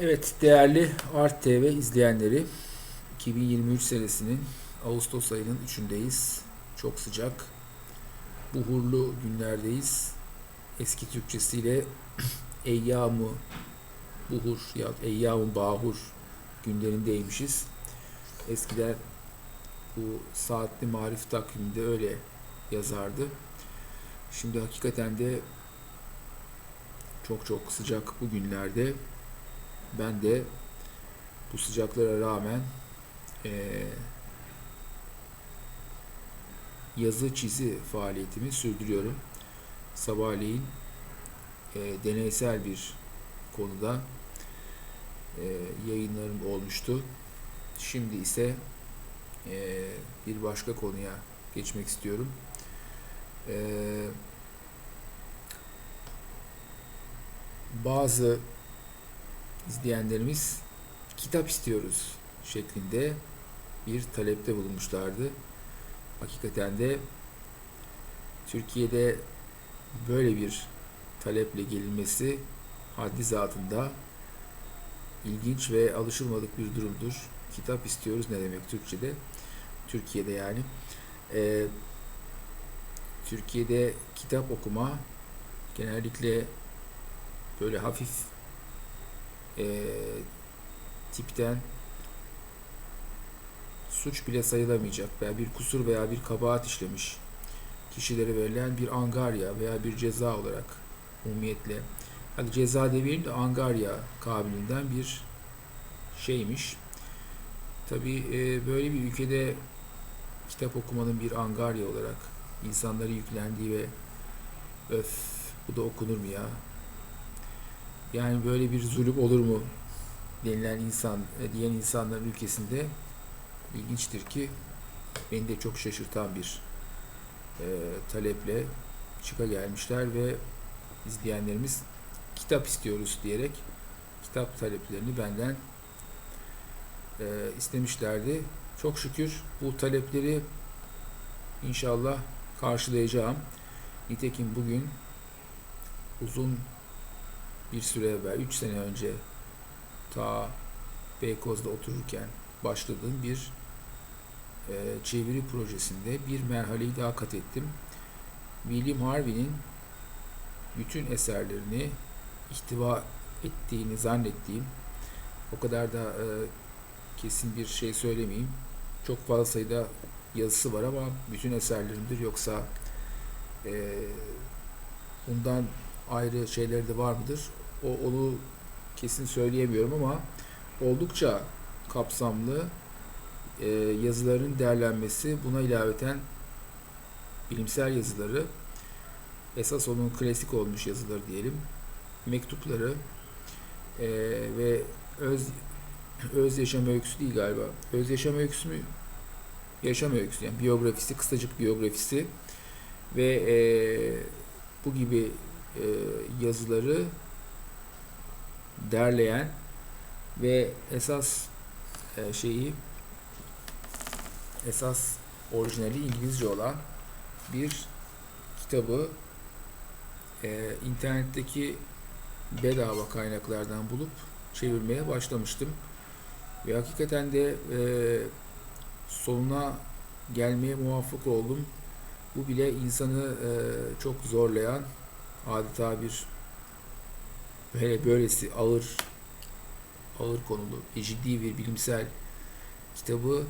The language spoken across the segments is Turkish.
Evet değerli Art TV izleyenleri 2023 senesinin Ağustos ayının 3'ündeyiz. Çok sıcak. Buhurlu günlerdeyiz. Eski Türkçesiyle Eyyamı Buhur ya Eyyamı Bahur günlerindeymişiz. Eskiden bu saatli marif takviminde öyle yazardı. Şimdi hakikaten de çok çok sıcak bu günlerde ben de bu sıcaklara rağmen eee, yazı çizi faaliyetimi sürdürüyorum. Sabahleyin eee, deneysel bir konuda eee, yayınlarım olmuştu. Şimdi ise eee, bir başka konuya geçmek istiyorum. Eee, bazı izleyenlerimiz kitap istiyoruz şeklinde bir talepte bulunmuşlardı. Hakikaten de Türkiye'de böyle bir taleple gelinmesi haddi zatında ilginç ve alışılmadık bir durumdur. Kitap istiyoruz ne demek Türkçe'de? Türkiye'de yani. Ee, Türkiye'de kitap okuma genellikle böyle hafif e, tipten suç bile sayılamayacak veya bir kusur veya bir kabahat işlemiş kişilere verilen bir angarya veya bir ceza olarak umumiyetle hadi ceza demeyelim de angarya kabiliğinden bir şeymiş. Tabi böyle bir ülkede kitap okumanın bir angarya olarak insanları yüklendiği ve öf bu da okunur mu ya yani böyle bir zulüm olur mu denilen insan e, diyen insanların ülkesinde ilginçtir ki beni de çok şaşırtan bir e, taleple çıka gelmişler ve izleyenlerimiz kitap istiyoruz diyerek kitap taleplerini benden e, istemişlerdi. Çok şükür bu talepleri inşallah karşılayacağım. Nitekim bugün uzun bir süre evvel, 3 sene önce ta Beykoz'da otururken başladığım bir e, çeviri projesinde bir merhaleyi daha kat ettim. William Harvey'nin bütün eserlerini ihtiva ettiğini zannettiğim o kadar da e, kesin bir şey söylemeyeyim. Çok fazla sayıda yazısı var ama bütün eserlerimdir yoksa e, bundan ayrı şeyleri de var mıdır? O onu kesin söyleyemiyorum ama oldukça kapsamlı e, yazıların değerlenmesi buna ilaveten bilimsel yazıları esas onun klasik olmuş yazıları diyelim mektupları e, ve öz öz yaşam öyküsü değil galiba. Öz yaşam öyküsü mü? Yaşam öyküsü yani biyografisi, kısacık biyografisi ve e, bu gibi e, yazıları derleyen ve esas e, şeyi esas orijinali İngilizce olan bir kitabı e, internetteki bedava kaynaklardan bulup çevirmeye başlamıştım. Ve hakikaten de e, sonuna gelmeye muvaffak oldum. Bu bile insanı e, çok zorlayan adeta bir böyle böylesi ağır ağır konulu ve ciddi bir bilimsel kitabı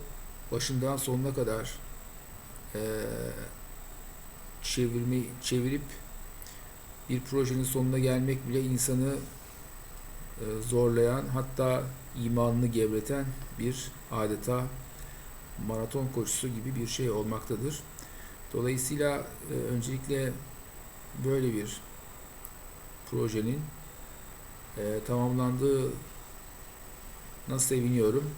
başından sonuna kadar e, çevirme çevirip bir projenin sonuna gelmek bile insanı e, zorlayan hatta imanını gevreten bir adeta maraton koşusu gibi bir şey olmaktadır. Dolayısıyla e, öncelikle böyle bir projenin e, tamamlandığına seviniyorum.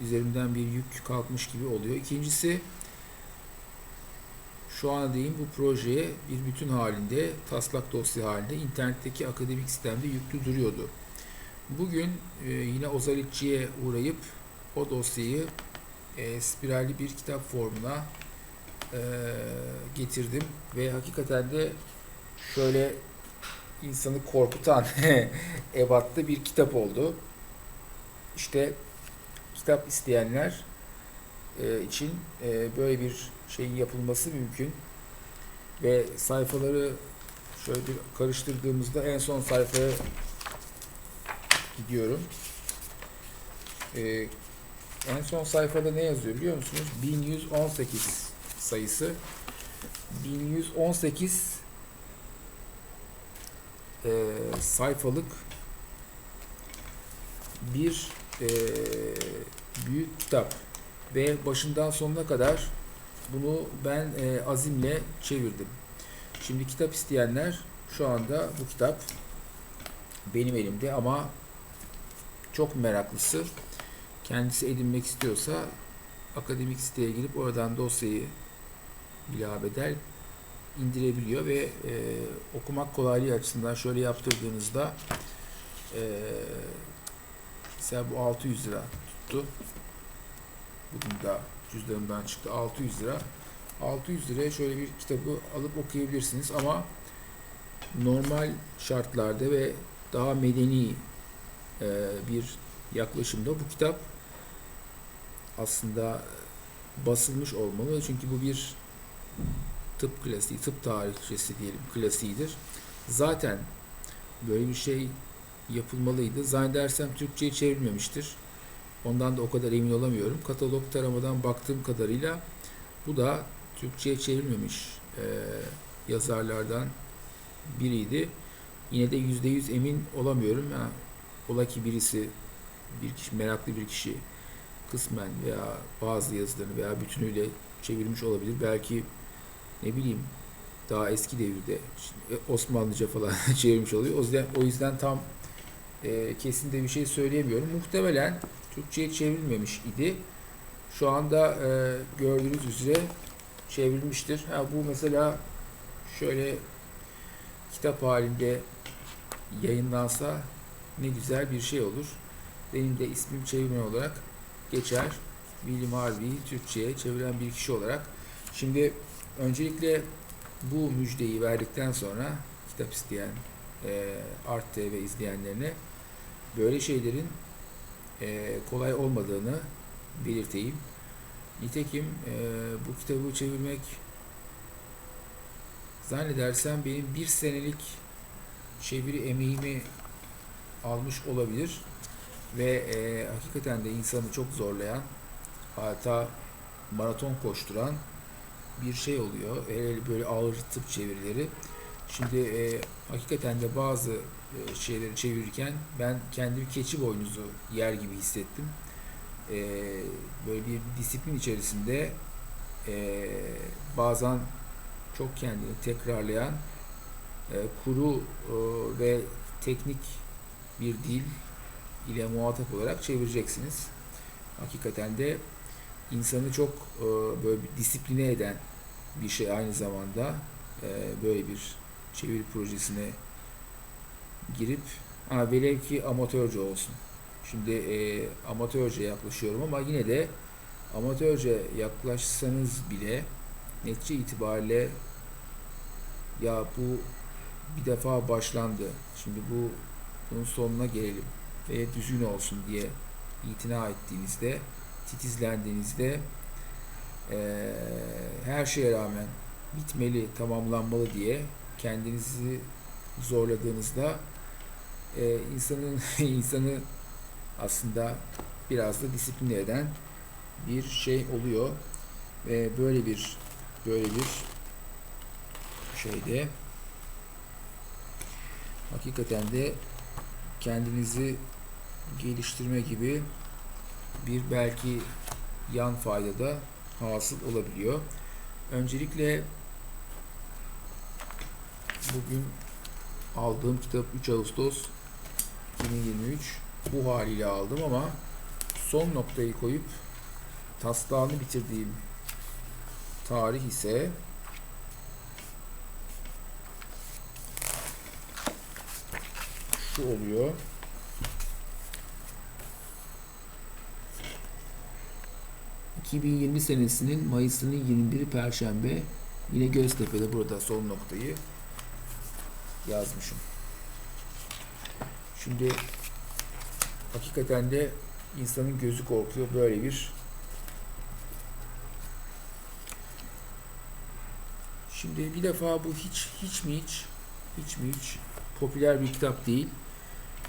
Üzerimden bir yük kalkmış gibi oluyor. İkincisi şu an diyeyim bu projeye bir bütün halinde, taslak dosya halinde internetteki akademik sistemde yüklü duruyordu. Bugün e, yine Ozalitçi'ye uğrayıp o dosyayı e, spiralli bir kitap formuna e, getirdim ve hakikaten de şöyle insanı korkutan ebatta bir kitap oldu. işte kitap isteyenler e, için e, böyle bir şeyin yapılması mümkün. Ve sayfaları şöyle bir karıştırdığımızda en son sayfaya gidiyorum. E, en son sayfada ne yazıyor biliyor musunuz? 1118 sayısı. 1118 e, sayfalık bir e, büyük kitap. Ve başından sonuna kadar bunu ben e, azimle çevirdim. Şimdi kitap isteyenler şu anda bu kitap benim elimde ama çok meraklısı. Kendisi edinmek istiyorsa akademik siteye girip oradan dosyayı bilabedel indirebiliyor ve e, okumak kolaylığı açısından şöyle yaptırdığınızda e, mesela bu 600 lira tuttu. Bugün da cüzdanımdan çıktı 600 lira. 600 liraya şöyle bir kitabı alıp okuyabilirsiniz ama normal şartlarda ve daha medeni e, bir yaklaşımda bu kitap aslında basılmış olmalı. Çünkü bu bir tıp klasiği, tıp tarihçesi diyelim klasiğidir. Zaten böyle bir şey yapılmalıydı. Zannedersem Türkçe'ye çevrilmemiştir. Ondan da o kadar emin olamıyorum. Katalog taramadan baktığım kadarıyla bu da Türkçe'ye çevrilmemiş e, yazarlardan biriydi. Yine de yüzde yüz emin olamıyorum. Yani, ola ki birisi bir kişi meraklı bir kişi kısmen veya bazı yazılarını veya bütünüyle çevirmiş olabilir. Belki ne bileyim daha eski devirde Osmanlıca falan çevirmiş oluyor. O yüzden o yüzden tam e, kesin de bir şey söyleyemiyorum. Muhtemelen Türkçe'ye çevrilmemiş idi. Şu anda e, gördüğünüz üzere çevrilmiştir. Ha, bu mesela şöyle kitap halinde yayınlansa ne güzel bir şey olur. Benim de ismim çevirmen olarak geçer. William Harvey'i Türkçe'ye çeviren bir kişi olarak. Şimdi öncelikle bu müjdeyi verdikten sonra kitap isteyen e, Art TV izleyenlerine böyle şeylerin e, kolay olmadığını belirteyim. Nitekim e, bu kitabı çevirmek zannedersem benim bir senelik çeviri emeğimi almış olabilir ve e, hakikaten de insanı çok zorlayan hatta maraton koşturan bir şey oluyor. Hele böyle ağır tıp çevirileri. Şimdi e, hakikaten de bazı e, şeyleri çevirirken ben kendimi keçi boynuzu yer gibi hissettim. E, böyle bir disiplin içerisinde e, bazen çok kendini tekrarlayan e, kuru e, ve teknik bir dil ile muhatap olarak çevireceksiniz. Hakikaten de insanı çok e, böyle disipline eden bir şey aynı zamanda e, böyle bir çeviri projesine girip ha, velev ki amatörce olsun. Şimdi e, amatörce yaklaşıyorum ama yine de amatörce yaklaşsanız bile netice itibariyle ya bu bir defa başlandı. Şimdi bu bunun sonuna gelelim ve düzgün olsun diye itina ettiğinizde, titizlendiğinizde e, her şeye rağmen bitmeli, tamamlanmalı diye kendinizi zorladığınızda e, insanın insanı aslında biraz da disipline eden bir şey oluyor. Ve böyle bir böyle bir şeyde hakikaten de kendinizi geliştirme gibi bir belki yan fayda da hasıl olabiliyor. Öncelikle bugün aldığım kitap 3 Ağustos 2023 bu haliyle aldım ama son noktayı koyup taslağını bitirdiğim tarih ise şu oluyor. ...2020 senesinin Mayıs'ının 21'i Perşembe... ...yine Göztepe'de burada son noktayı... ...yazmışım. Şimdi... ...hakikaten de insanın gözü korkuyor böyle bir Şimdi bir defa bu hiç hiç mi hiç hiç mi hiç popüler bir kitap değil.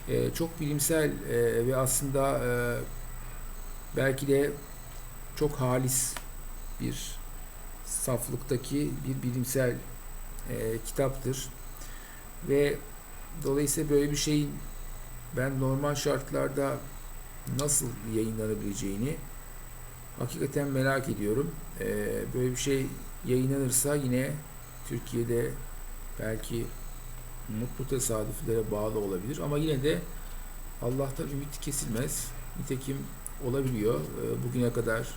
Ee, çok bilimsel e, ve aslında e, belki de çok halis bir saflıktaki bir bilimsel e, kitaptır. Ve dolayısıyla böyle bir şeyin ben normal şartlarda nasıl yayınlanabileceğini hakikaten merak ediyorum. Ee, böyle bir şey yayınlanırsa yine Türkiye'de belki mutlu tesadüflere bağlı olabilir ama yine de Allah'tan ümit kesilmez. Nitekim olabiliyor. Ee, Bugüne kadar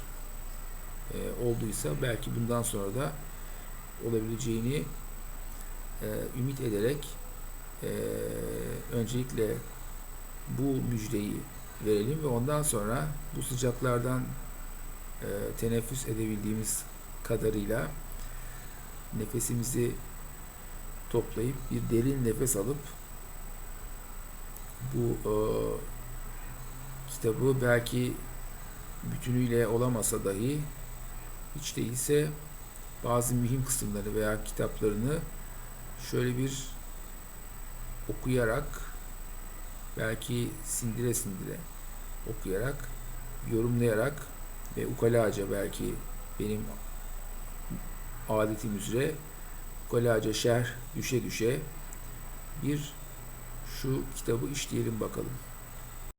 e, olduysa belki bundan sonra da olabileceğini e, ümit ederek e, öncelikle bu müjdeyi verelim ve ondan sonra bu sıcaklardan e, teneffüs edebildiğimiz kadarıyla nefesimizi toplayıp bir derin nefes alıp bu e, kitabı belki bütünüyle olamasa dahi hiç değilse bazı mühim kısımları veya kitaplarını şöyle bir okuyarak belki sindire sindire okuyarak yorumlayarak ve ukalaca belki benim adetim üzere ukalaca şerh düşe düşe bir şu kitabı işleyelim bakalım.